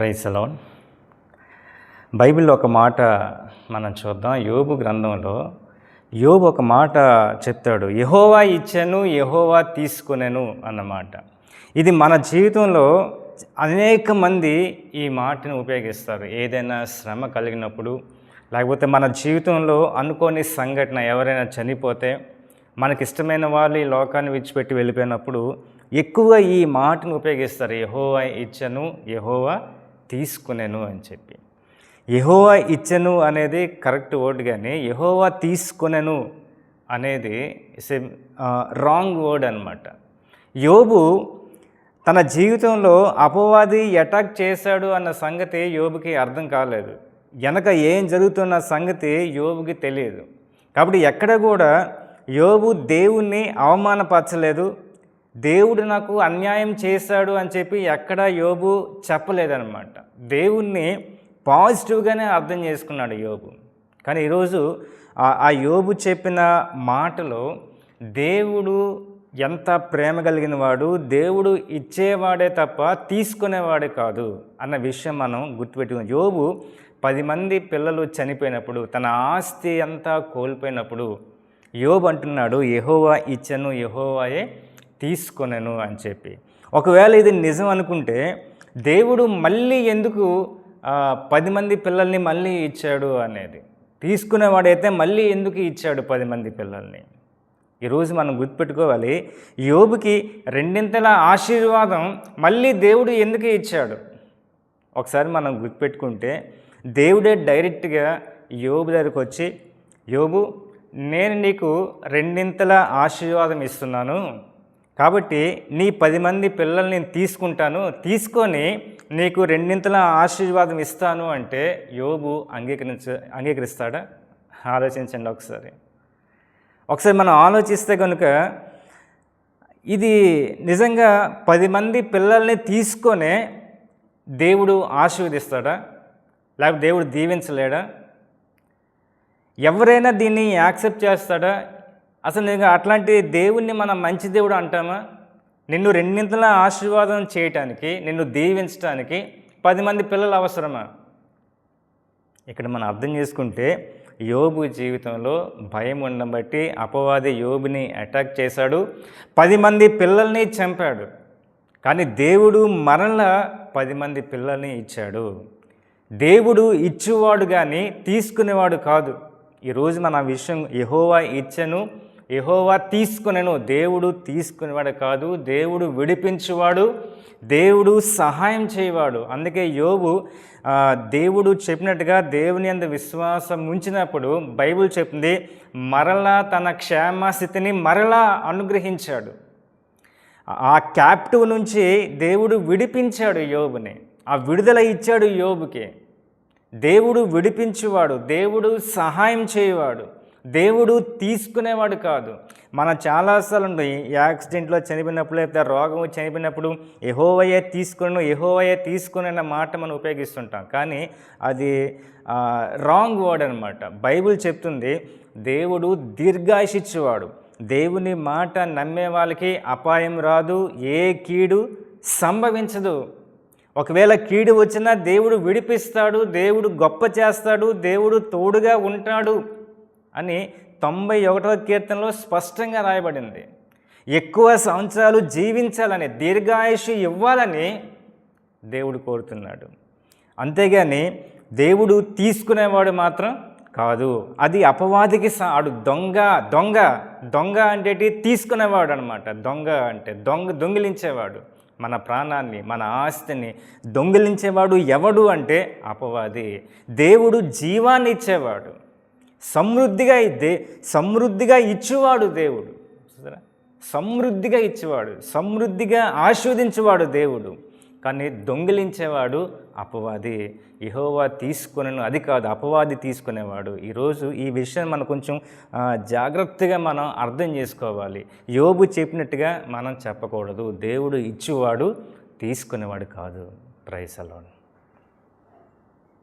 Praise alone బైబిల్లో ఒక మాట మనం చూద్దాం. యోబు గ్రంథంలో యోబు ఒక మాట చెప్తాడు. యహోవా ఇచ్చాను యహోవా తీసుకునేను అన్నమాట. ఇది మన జీవితంలో అనేక మంది ఈ మాటను ఉపయోగిస్తారు. ఏదైనా శ్రమ కలిగినప్పుడు లేకపోతే మన జీవితంలో అనుకోని సంఘటన ఎవరైనా చనిపోతే మనకి ఇష్టమైన వాళ్ళు ఈ లోకాన్ని విడిచిపెట్టి వెళ్ళిపోయినప్పుడు ఎక్కువ ఈ మాటను ఉపయోగిస్తారు. యహోవా ఇచ్చను యహోవా తీసుకునేను అని చెప్పి. యహోవా ఇచ్చను అనేది కరెక్ట్ వర్డ్ కానీ యహోవా తీసుకునేను అనేది ఇస్ ఏ రాంగ్ వర్డ్ అనమాట యోబు తన జీవితంలో అపవాది అటాక్ చేశాడు అన్న సంగతి యోబుకి అర్థం కాలేదు. వెనక ఏం జరుగుతున్న సంగతి యోబుకి తెలియదు. కాబట్టి ఎక్కడ కూడా యోబు దేవుణ్ణి అవమానపరచలేదు దేవుడు నాకు అన్యాయం చేశాడు అని చెప్పి ఎక్కడ యోబు చెప్పలేదన్నమాట. దేవుణ్ణి పాజిటివ్గానే అర్థం చేసుకున్నాడు యోబు. కానీ ఈరోజు ఆ- ఆ యోబు చెప్పిన మాటలో దేవుడు ఎంత ప్రేమ కలిగిన వాడు దేవుడు ఇచ్చేవాడే తప్ప తీసుకునేవాడే కాదు అన్న విషయం మనం గుర్తుపెట్టుకున్నాం. యోబు పది మంది పిల్లలు చనిపోయినప్పుడు తన ఆస్తి అంతా కోల్పోయినప్పుడు యోబు అంటున్నాడు యహోవా ఇచ్చను యహోవాయే తీసుకొనను అని చెప్పి. ఒకవేళ ఇది నిజం అనుకుంటే దేవుడు మళ్ళీ ఎందుకు పది మంది పిల్లల్ని మళ్ళీ ఇచ్చాడు అనేది. తీసుకునేవాడైతే మళ్ళీ ఎందుకు ఇచ్చాడు పది మంది పిల్లల్ని? ఈరోజు మనం గుర్తుపెట్టుకోవాలి యోబుకి రెండింతల ఆశీర్వాదం మళ్ళీ దేవుడు ఎందుకు ఇచ్చాడు? ఒకసారి మనం గుర్తుపెట్టుకుంటే దేవుడే డైరెక్ట్గా యోబు దగ్గరికి వచ్చి యోబు నేను నీకు రెండింతల ఆశీర్వాదం ఇస్తున్నాను. కాబట్టి నీ పది మంది పిల్లల్ని నేను తీసుకుంటాను తీసుకొని నీకు రెండింతల ఆశీర్వాదం ఇస్తాను అంటే యోగు అంగీకరించ అంగీకరిస్తాడా? ఆలోచించండి ఒకసారి. ఒకసారి మనం ఆలోచిస్తే కనుక ఇది నిజంగా పది మంది పిల్లల్ని తీసుకొనే దేవుడు ఆశీర్వదిస్తాడా? లేకపోతే దేవుడు దీవించలేడా? ఎవరైనా దీన్ని యాక్సెప్ట్ చేస్తాడా? అసలు నీకు అట్లాంటి దేవుణ్ణి మనం మంచి దేవుడు అంటామా? నిన్ను రెండింతల ఆశీర్వాదం చేయటానికి నిన్ను దీవించడానికి పది మంది పిల్లలు అవసరమా? ఇక్కడ మనం అర్థం చేసుకుంటే యోబు జీవితంలో భయం ఉండడం బట్టి అపవాది యోబుని అటాక్ చేశాడు. పది మంది పిల్లల్ని చంపాడు. కానీ దేవుడు మరలా పది మంది పిల్లల్ని ఇచ్చాడు. దేవుడు ఇచ్చేవాడు కానీ తీసుకునేవాడు కాదు. ఈరోజు మన విషయం యహోవా ఇచ్చను. యహోవా తీసుకునేను దేవుడు తీసుకునేవాడు కాదు దేవుడు విడిపించేవాడు దేవుడు సహాయం చేయవాడు. అందుకే యోబు దేవుడు చెప్పినట్టుగా దేవుని అందు విశ్వాసం ఉంచినప్పుడు బైబిల్ చెప్పింది మరలా తన క్షేమస్థితిని మరలా అనుగ్రహించాడు. ఆ క్యాప్టివ్ నుంచి దేవుడు విడిపించాడు యోబుని. ఆ విడుదల ఇచ్చాడు యోబుకి. దేవుడు విడిపించేవాడు దేవుడు సహాయం చేయవాడు. దేవుడు తీసుకునేవాడు కాదు. మన చాలాసార్లు యాక్సిడెంట్లో చనిపోయినప్పుడు లేకపోతే రోగం చనిపోయినప్పుడు ఎహోవయ్యే తీసుకుని ఎహోవయ్యే తీసుకుని అన్న మాట మనం ఉపయోగిస్తుంటాం. కానీ అది రాంగ్ వర్డ్ అనమాట బైబిల్ చెప్తుంది దేవుడు దీర్ఘాయుషిచ్చేవాడు దేవుని మాట నమ్మే వాళ్ళకి అపాయం రాదు ఏ కీడు సంభవించదు. ఒకవేళ కీడు వచ్చినా దేవుడు విడిపిస్తాడు దేవుడు గొప్ప చేస్తాడు దేవుడు తోడుగా ఉంటాడు. అని తొంభై ఒకటవ కీర్తనలో స్పష్టంగా రాయబడింది. ఎక్కువ సంవత్సరాలు జీవించాలని దీర్ఘాయుషు ఇవ్వాలని దేవుడు కోరుతున్నాడు. అంతేగాని దేవుడు తీసుకునేవాడు మాత్రం కాదు. అది అపవాదికి ఆడు దొంగ దొంగ దొంగ అంటే తీసుకునేవాడు అనమాట దొంగ అంటే దొంగ దొంగిలించేవాడు. మన ప్రాణాన్ని మన ఆస్తిని దొంగిలించేవాడు ఎవడు అంటే అపవాది. దేవుడు జీవాన్ని ఇచ్చేవాడు. సమృద్ధిగా దే సమృద్ధిగా ఇచ్చేవాడు దేవుడు. చూసారా? సమృద్ధిగా ఇచ్చేవాడు సమృద్ధిగా ఆస్వాదించేవాడు దేవుడు. కానీ దొంగిలించేవాడు అపవాది. యహోవా తీసుకునేను అది కాదు అపవాది తీసుకునేవాడు. ఈరోజు ఈ విషయం మనం కొంచెం జాగ్రత్తగా మనం అర్థం చేసుకోవాలి. యోబు చెప్పినట్టుగా మనం చెప్పకూడదు. దేవుడు ఇచ్చేవాడు తీసుకునేవాడు కాదు. ప్రైసలోని